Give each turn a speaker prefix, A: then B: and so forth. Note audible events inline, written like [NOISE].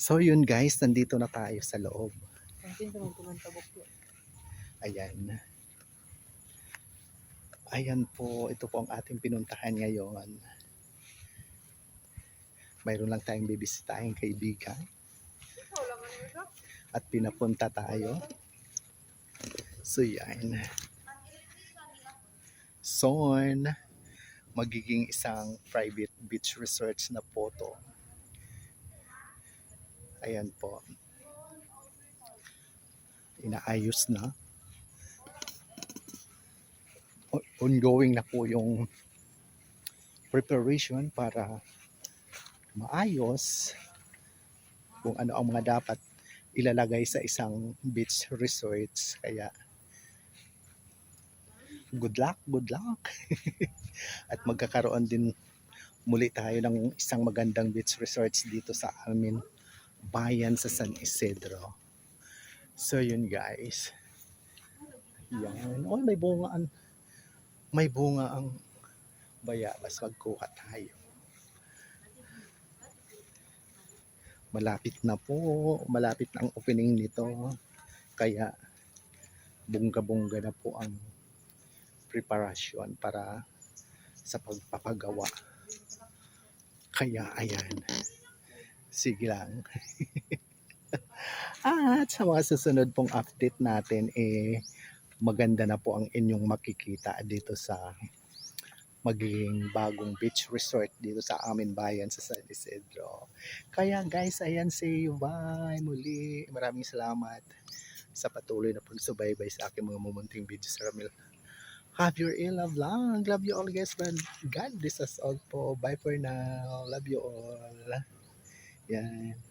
A: So yun guys, nandito na tayo sa loob. Ayan. Ayan po, ito po ang ating pinuntahan ngayon. Mayroon lang tayong bibisitahin kaibigan. At pinapunta tayo. So yan. Son, magiging isang private beach resort na po to. Ayan po. Inaayos na. Ongoing na po yung preparation para maayos kung ano ang mga dapat ilalagay sa isang beach resorts. Kaya good luck, good luck. [LAUGHS] At magkakaroon din muli tayo ng isang magandang beach resorts dito sa amin bayan sa San Isidro. So yun guys. Yan. Oh, may bunga ang may bunga ang bayabas. Magkuha tayo. Malapit na po. Malapit na ang opening nito. Kaya bungga-bungga na po ang preparasyon para sa pagpapagawa. Kaya ayan. Sige lang. [LAUGHS] At sa mga susunod pong update natin, eh, maganda na po ang inyong makikita dito sa magiging bagong beach resort dito sa amin bayan sa San Isidro. Kaya guys, ayan say bye muli. Maraming salamat sa patuloy na pagsubaybay sa aking mga mumunting video sa Ramil. Have your ill love long. Love you all guys. Man. God bless us all po. Bye for now. Love you all. Yan.